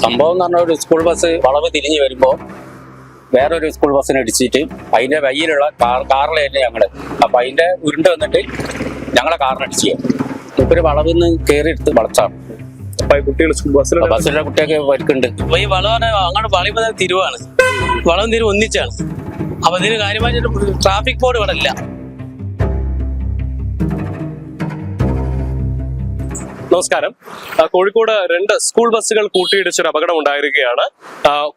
സംഭവം എന്ന് പറഞ്ഞ ഒരു സ്കൂൾ ബസ് വളവ് തിരിഞ്ഞു വരുമ്പോൾ വേറൊരു സ്കൂൾ ബസ്സിനെ ഇടിച്ചിട്ട് അതിന്റെ വയ്യിലുള്ള കാർ കാറിലായിരുന്നു ഞങ്ങൾ. അപ്പൊ അതിന്റെ ഉരുണ്ട് വന്നിട്ട് ഞങ്ങളെ കാറിനടിച്ചു ഇപ്പൊരു വളവിൽ നിന്ന് കയറി എടുത്ത് വളച്ചാണ്. ബസ്സിലെ കുട്ടിയൊക്കെ വരുക്കുണ്ട് അപ്പൊ ഈ വളവ് അങ്ങോട്ട് വളയുമ്പോൾ തിരുവാണ്. വളവും തിരിവ് ഒന്നിച്ചാണ്. അപ്പൊ ഇതിന് കാര്യമായിട്ട് ട്രാഫിക് ബോർഡ് ഇവിടെ ഇല്ല. നമസ്കാരം. കോഴിക്കോട് രണ്ട് സ്കൂൾ ബസ്സുകൾ കൂട്ടിയിടിച്ചൊരു അപകടം ഉണ്ടായിരിക്കുകയാണ്.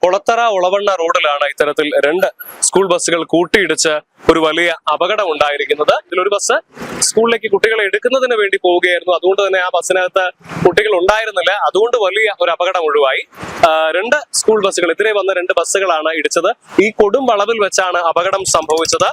കൊളത്തറ ഒളവണ്ണ റോഡിലാണ് ഇത്തരത്തിൽ രണ്ട് സ്കൂൾ ബസ്സുകൾ കൂട്ടിയിടിച്ച് ഒരു വലിയ അപകടം ഉണ്ടായിരിക്കുന്നത്. ഇതിലൊരു ബസ് സ്കൂളിലേക്ക് കുട്ടികളെ എടുക്കുന്നതിന് വേണ്ടി പോവുകയായിരുന്നു. അതുകൊണ്ട് തന്നെ ആ ബസ്സിനകത്ത് കുട്ടികൾ ഉണ്ടായിരുന്നില്ല. അതുകൊണ്ട് വലിയ ഒരു അപകടം ഒഴിവായി. രണ്ട് സ്കൂൾ ബസ്സുകൾ ഇതിനെ വന്ന രണ്ട് ബസ്സുകളാണ് ഇടിച്ചത്. ഈ കൊടും വളവിൽ വെച്ചാണ് അപകടം സംഭവിച്ചത്.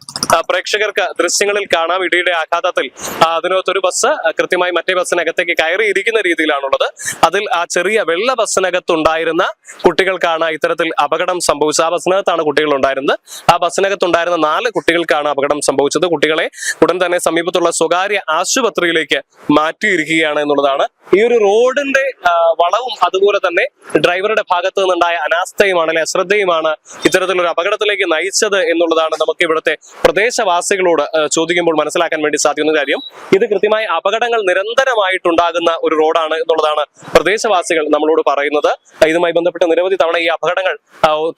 പ്രേക്ഷകർക്ക് ദൃശ്യങ്ങളിൽ കാണാം. ഇടിയുടെ ആഘാതത്തിൽ അതിനകത്തൊരു ബസ് കൃത്യമായി മറ്റേ ബസ്സിനകത്തേക്ക് കയറിയിരിക്കുന്ന രീതിയിലാണുള്ളത്. അതിൽ ആ ചെറിയ വെള്ള ബസ്സിനകത്തുണ്ടായിരുന്ന കുട്ടികൾക്കാണ് ഇത്തരത്തിൽ അപകടം സംഭവിച്ചത്. ആ ബസ്സിനകത്താണ് കുട്ടികൾ ഉണ്ടായിരുന്നത്. ആ ബസ്സിനകത്തുണ്ടായിരുന്ന നാല് കുട്ടികൾക്കാണ് അപകടം സംഭവിച്ചത്. കുട്ടികളെ ഉടൻ തന്നെ സമീപത്തുള്ള സ്വകാര്യ ആശുപത്രിയിലേക്ക് മാറ്റിയിരിക്കുകയാണ് എന്നുള്ളതാണ്. ഈ ഒരു റോഡിന്റെ വളവും അതുപോലെ തന്നെ ഡ്രൈവറുടെ ഭാഗത്ത് നിന്നുണ്ടായ അനാസ്ഥയുമാണ് അല്ലെ? അശ്രദ്ധയുമാണ് ഇത്തരത്തിലൊരു അപകടത്തിലേക്ക് നയിച്ചത് എന്നുള്ളതാണ് നമുക്ക് ഇവിടുത്തെ പ്രദേശവാസികളോട് ചോദിക്കുമ്പോൾ മനസ്സിലാക്കാൻ വേണ്ടി സാധിക്കുന്ന കാര്യം. ഇത് കൃത്യമായി അപകടങ്ങൾ നിരന്തരമായിട്ടുണ്ടാകുന്ന ഒരു റോഡാണ് എന്നുള്ളതാണ് പ്രദേശവാസികൾ നമ്മളോട് പറയുന്നത്. ഇതുമായി ബന്ധപ്പെട്ട് നിരവധി തവണ ഈ അപകടങ്ങൾ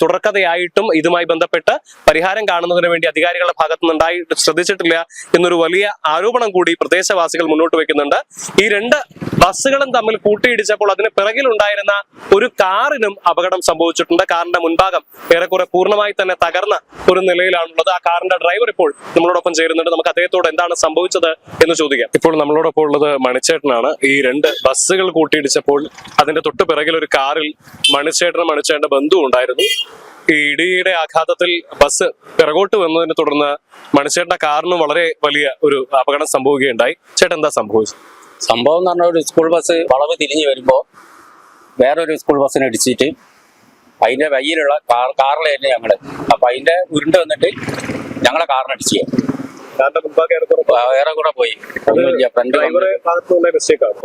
തുടർക്കഥയായിട്ടും ഇതുമായി ബന്ധപ്പെട്ട് പരിഹാരം കാണുന്നതിന് വേണ്ടി അധികാരികളുടെ ഭാഗത്തു നിന്നുണ്ടായി ശ്രദ്ധിച്ചിട്ടില്ല എന്നൊരു വലിയ ആരോപണം കൂടി പ്രദേശവാസികൾ മുന്നോട്ട് വെക്കുന്നുണ്ട്. ഈ രണ്ട് ബസ്സുകളും തമ്മിൽ കൂട്ടിയിടിച്ചപ്പോൾ അതിന് പിറകിലുണ്ടായിരുന്ന ഒരു കാറിനും അപകടം സംഭവിച്ചിട്ടുണ്ട്. കാറിന്റെ മുൻഭാഗം ഏറെക്കുറെ പൂർണമായി തന്നെ തകർന്ന ഒരു നിലയിലാണുള്ളത്. ആ കാറിന്റെ ഡ്രൈവർ ഇപ്പോൾ നമ്മളോടൊപ്പം ചേരുന്നുണ്ട്. നമുക്ക് അദ്ദേഹത്തോട് എന്താണ് സംഭവിച്ചത് എന്ന് ചോദിക്കാം. ഇപ്പോൾ നമ്മളോടൊപ്പം ഉള്ളത് മണിച്ചേട്ടനാണ്. ഈ രണ്ട് ബസ്സുകൾ കൂട്ടിയിടിച്ചപ്പോൾ അതിന്റെ തൊട്ട് പിറകിൽ ഒരു കാറിൽ മണിച്ചേട്ടനും മണിച്ചേട്ടന്റെ ബന്ധുവും ഉണ്ടായിരുന്നു. ഈ ഇടിയുടെ ആഘാതത്തിൽ ബസ് പിറകോട്ട് വന്നതിനെ തുടർന്ന് മണിച്ചേട്ടന്റെ കാറിനും വളരെ വലിയ ഒരു അപകടം സംഭവിക്കുകയുണ്ടായി ചേട്ടൻ എന്താ സംഭവിച്ചത്? സംഭവം എന്ന് പറഞ്ഞ ഒരു സ്കൂൾ ബസ് വളവ് തിരിഞ്ഞു വരുമ്പോൾ വേറൊരു സ്കൂൾ ബസ്സിനെ ഇടിച്ചിട്ട് അതിന്റെ വയ്യിലുള്ള കാർ കാറിലായിരുന്നു ഞങ്ങൾ. അപ്പൊ അതിന്റെ ഉരുണ്ട് വന്നിട്ട് ഞങ്ങളെ കാറിനടിച്ചു വേറെ കൂടെ പോയി.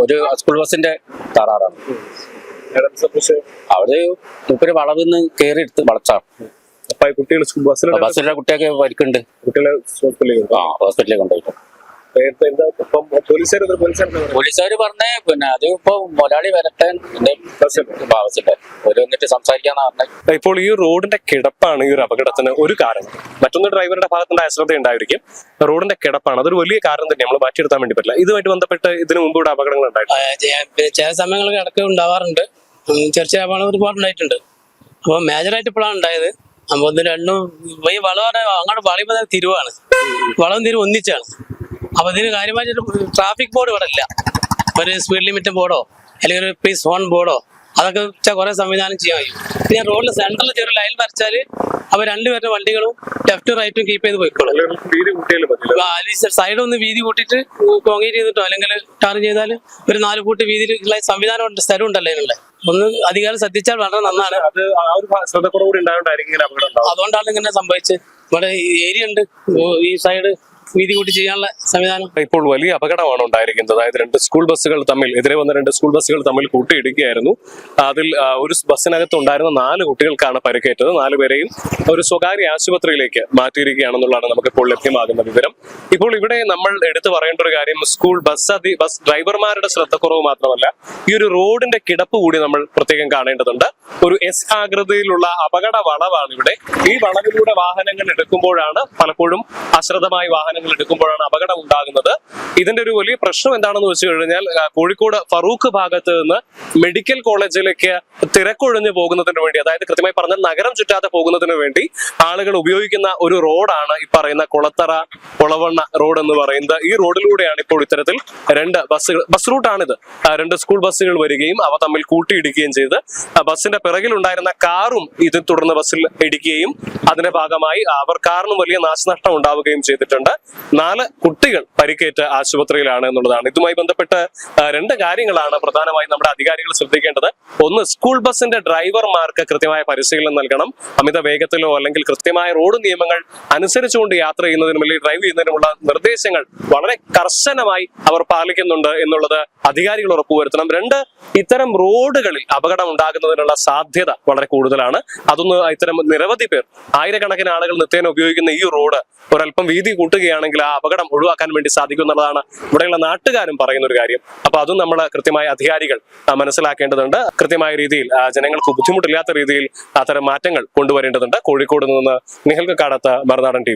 ഒരു സ്കൂൾ ബസ്സിന്റെ തറാറാണ്? അവിടെ മൂപ്പര് വളവിൽ നിന്ന് കയറി എടുത്ത് വളച്ചാണ് ബസ്സിലെ കുട്ടിയൊക്കെ പരിക്കുണ്ട് കുട്ടികളെ ഹോസ്പിറ്റലിലേക്ക് ആ ഹോസ്പിറ്റലിൽ കൊണ്ടുപോയിട്ട് നേരത്തെ എന്താ ഇപ്പം പോലീസുകാർ പറഞ്ഞേ. പിന്നെ അത് ഇപ്പൊ മുതലാളി വരട്ടെ ഭാവിച്ചിട്ട് ആവശ്യമില്ല ഒരു വന്നിട്ട് സംസാരിക്കാന്ന് പറഞ്ഞത് ഇപ്പോൾ ഈ റോഡിന്റെ കിടപ്പാണ് ഈ ഒരു അപകടത്തിന് ഒരു കാരണം. മറ്റൊന്ന് ഡ്രൈവറുടെ ഭാഗത്തുണ്ടായ അശ്രദ്ധ ഉണ്ടായിരിക്കും റോഡിന്റെ കിടപ്പാണ്. അതൊരു വലിയ കാരണം തന്നെ നമ്മൾ മാറ്റിയെടുക്കാൻ വേണ്ടി പറ്റില്ല. ഇതുമായിട്ട് ബന്ധപ്പെട്ട് ഇതിനു മുമ്പ് ഇവിടെ അപകടങ്ങൾ ഉണ്ടായിട്ടുണ്ട്. ചില സമയങ്ങളിൽ ഇടയ്ക്ക് ഉണ്ടാവാറുണ്ട്. ചർച്ചയാവാണ് ചെറിയ ഒരുപാട് ഉണ്ടായിട്ടുണ്ട്. അപ്പൊ മേജറായിട്ട് ഇപ്പോഴാണ് ഉണ്ടായത്. അപ്പൊ ഒന്ന് രണ്ടും ഈ വളവ് അങ്ങോട്ട് വളയുമ്പോൾ തിരുവാണ്. വളവും തിരിവ് ഒന്നിച്ചാണ് അപ്പൊ ഇതിന് കാര്യമായിട്ട് ട്രാഫിക് ബോർഡ് ഇവിടെ ഇല്ല. ഒരു സ്പീഡ് ലിമിറ്റ് ബോർഡോ അല്ലെങ്കിൽ ഒരു പ്ലീസ് ഹോൺ ബോർഡോ അതൊക്കെ വെച്ചാൽ കുറെ സംവിധാനം ചെയ്യാൻ കഴിയും. പിന്നെ റോഡിൽ സെന്ററിൽ ചെറിയ ലൈൻ വരച്ചാൽ അപ്പൊ രണ്ടുപേരുടെ വണ്ടികളും ലെഫ്റ്റും റൈറ്റും കീപ്പ് ചെയ്ത് പോയിക്കോളും. സൈഡ് ഒന്ന് വീതി കൂട്ടിയിട്ട് കോൺക്രീറ്റ് ചെയ്തിട്ടോ അല്ലെങ്കിൽ ടാർ ചെയ്താൽ ഒരു നാല് കൂട്ട് വീതിയിലുള്ള സംവിധാനം ഉണ്ട് സ്ഥലം ഉണ്ടല്ലോ അതിനുള്ള. ഒന്ന് അധികാരം ശ്രദ്ധിച്ചാൽ വളരെ നന്നാണ്. അതുകൊണ്ടാണ് ഇങ്ങനെ സംഭവിച്ചത്. ഇവിടെ ഏരിയ ഉണ്ട്. ഈ സൈഡ് വീതി കൂട്ടി ചെയ്യാനുള്ള സംവിധാനം. ഇപ്പോൾ വലിയ അപകടമാണ് ഉണ്ടായിരിക്കുന്നത്. അതായത് രണ്ട് സ്കൂൾ ബസ്സുകൾ തമ്മിൽ എതിരെ വന്ന രണ്ട് സ്കൂൾ ബസ്സുകൾ തമ്മിൽ കൂട്ടിയിടിക്കുകയായിരുന്നു. അതിൽ ഒരു ബസ്സിനകത്ത് ഉണ്ടായിരുന്ന നാല് കുട്ടികൾക്കാണ് പരിക്കേറ്റത്. നാലുപേരെയും ഒരു സ്വകാര്യ ആശുപത്രിയിലേക്ക് മാറ്റിയിരിക്കുകയാണെന്നുള്ളതാണ് നമുക്കിപ്പോൾ ലഭ്യമാകുന്ന വിവരം. ഇപ്പോൾ ഇവിടെ നമ്മൾ എടുത്തു പറയേണ്ട ഒരു കാര്യം സ്കൂൾ ബസ് അതി ബസ് ഡ്രൈവർമാരുടെ ശ്രദ്ധക്കുറവ് മാത്രമല്ല ഈ ഒരു റോഡിന്റെ കിടപ്പ് കൂടി നമ്മൾ പ്രത്യേകം കാണേണ്ടതുണ്ട്. ഒരു എസ് ആകൃതിയിലുള്ള അപകട വളവാണ് ഇവിടെ. ഈ വളവിലൂടെ വാഹനങ്ങൾ എടുക്കുമ്പോഴാണ് പലപ്പോഴും അശ്രദ്ധമായി വാഹനങ്ങൾ എടുക്കുമ്പോഴാണ് അപകടം ഉണ്ടാകുന്നത്. ഇതിന്റെ ഒരു വലിയ പ്രശ്നം എന്താണെന്ന് വെച്ച് കഴിഞ്ഞാൽ കോഴിക്കോട് ഫറൂഖ് ഭാഗത്ത് നിന്ന് മെഡിക്കൽ കോളേജിലേക്ക് തിരക്കൊഴിഞ്ഞു പോകുന്നതിന് വേണ്ടി അതായത് കൃത്യമായി പറഞ്ഞാൽ നഗരം ചുറ്റാതെ പോകുന്നതിന് വേണ്ടി ആളുകൾ ഉപയോഗിക്കുന്ന ഒരു റോഡാണ് ഈ പറയുന്ന കുളത്തറ കുളവണ്ണ റോഡ് എന്ന് പറയുന്നത്. ഈ റോഡിലൂടെയാണ് ഇപ്പോൾ ഇത്തരത്തിൽ രണ്ട് ബസ്സുകൾ ബസ് റൂട്ടാണിത്. ഇത് രണ്ട് സ്കൂൾ ബസ്സുകൾ വരികയും അവ തമ്മിൽ കൂട്ടിയിടിക്കുകയും ചെയ്ത് ബസ്സിന്റെ പിറകിലുണ്ടായിരുന്ന കാറും ഇത് തുടർന്ന് ബസ്സിൽ ഇടിക്കുകയും അതിന്റെ ഭാഗമായി അവർ കാറിനും വലിയ നാശനഷ്ടം ഉണ്ടാവുകയും ചെയ്തിട്ടുണ്ട്. നാല് കുട്ടികൾ പരിക്കേറ്റ് ആശുപത്രിയിലാണ് എന്നുള്ളതാണ്. ഇതുമായി ബന്ധപ്പെട്ട് രണ്ട് കാര്യങ്ങളാണ് പ്രധാനമായും നമ്മുടെ അധികാരികൾ ശ്രദ്ധിക്കേണ്ടത്. ഒന്ന് സ്കൂൾ ബസിന്റെ ഡ്രൈവർമാർക്ക് കൃത്യമായ പരിശീലനം നൽകണം. അമിത വേഗത്തിലോ അല്ലെങ്കിൽ കൃത്യമായ റോഡ് നിയമങ്ങൾ അനുസരിച്ചുകൊണ്ട് യാത്ര ചെയ്യുന്നതിനും അല്ലെങ്കിൽ ഡ്രൈവ് ചെയ്യുന്നതിനുമുള്ള നിർദ്ദേശങ്ങൾ വളരെ കർശനമായി അവർ പാലിക്കുന്നുണ്ട് എന്നുള്ളത് അധികാരികൾ ഉറപ്പുവരുത്തണം. രണ്ട് ഇത്തരം റോഡുകളിൽ അപകടം ഉണ്ടാകുന്നതിനുള്ള സാധ്യത വളരെ കൂടുതലാണ്. അതൊന്ന് ഇത്തരം നിരവധി പേർ ആയിരക്കണക്കിന് ആളുകൾ നിത്യേന ഉപയോഗിക്കുന്ന ഈ റോഡ് ഒരല്പം വീതി കൂട്ടുകയാണെങ്കിൽ ആ അപകടം ഒഴിവാക്കാൻ വേണ്ടി സാധിക്കും എന്നുള്ളതാണ് ഇവിടെയുള്ള നാട്ടുകാരും പറയുന്ന ഒരു കാര്യം. അപ്പൊ അതും നമ്മൾ കൃത്യമായ അധികാരികൾ മനസ്സിലാക്കേണ്ടതുണ്ട്. കൃത്യമായ രീതിയിൽ ജനങ്ങൾക്ക് ബുദ്ധിമുട്ടില്ലാത്ത രീതിയിൽ അത്തരം മാറ്റങ്ങൾ കൊണ്ടുവരേണ്ടതുണ്ട്. കോഴിക്കോട് നിന്ന് നിഹൽക്കാടത്ത് മറുനാടൻ ടി